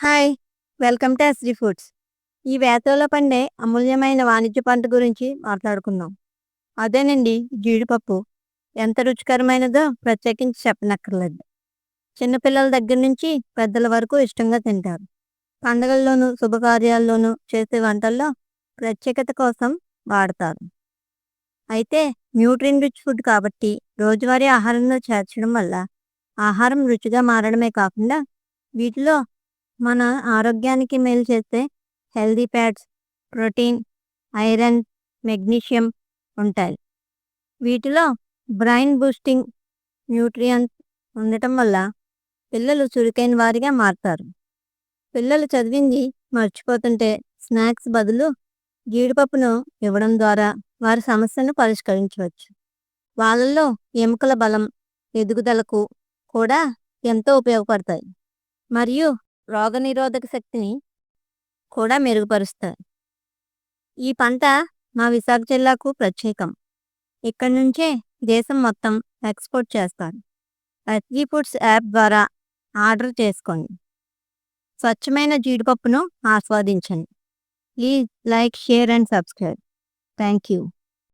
Hi welcome to SD foods. ఈ వేసవిలో పండే అమూల్యమైన వాణిజ్య పంట గురించి మాట్లాడుకుందాం. అదేనండి జీడిపప్పు. ఎంత రుచికరమైనదో ప్రత్యేకించి చెప్పనక్కర్లేదు. చిన్నపిల్లల దగ్గర నుంచి పెద్దల వరకు ఇష్టంగా తింటారు. పండగల్లోనూ శుభకార్యాల్లోనూ చేసే వంటల్లో ప్రత్యేకత కోసం వాడతారు. అయితే న్యూట్రిన్ రిచ్ ఫుడ్ కాబట్టి రోజువారీ ఆహారంలో చేర్చడం వల్ల ఆహారం రుచిగా మారడమే కాకుండా వీటిలో మన ఆరోగ్యానికి మేలు చేస్తే healthy fats protein iron magnesium ఉంటాయి. వీటిలో బ్రైన్ బూస్టింగ్ న్యూట్రియంట్ ఉండటం వల్ల పిల్లలు చురుకైన వారిగా మారుతారు. పిల్లలు చదివింది మర్చిపోతుంటే స్నాక్స్ బదులు జీడిపప్పును ఇవ్వడం ద్వారా వారి సమస్యను పరిష్కరించవచ్చు. వాళ్ళల్లో ఎముకల బలం ఎదుగుదలకు కూడా ఎంతో ఉపయోగపడతాయి. మరియు రోగనిరోధక శక్తిని కూడా మెరుగుపరుస్తాయి. ఈ పంట మా విశాఖ జిల్లాకు ప్రత్యేకం. ఇక్కడి నుంచే దేశం మొత్తం ఎక్స్పోర్ట్ చేస్తారు. ఎస్జీ ఫుడ్స్ యాప్ ద్వారా ఆర్డర్ చేసుకోండి. స్వచ్ఛమైన జీడిపప్పును ఆస్వాదించండి. Please like share and subscribe. Thank you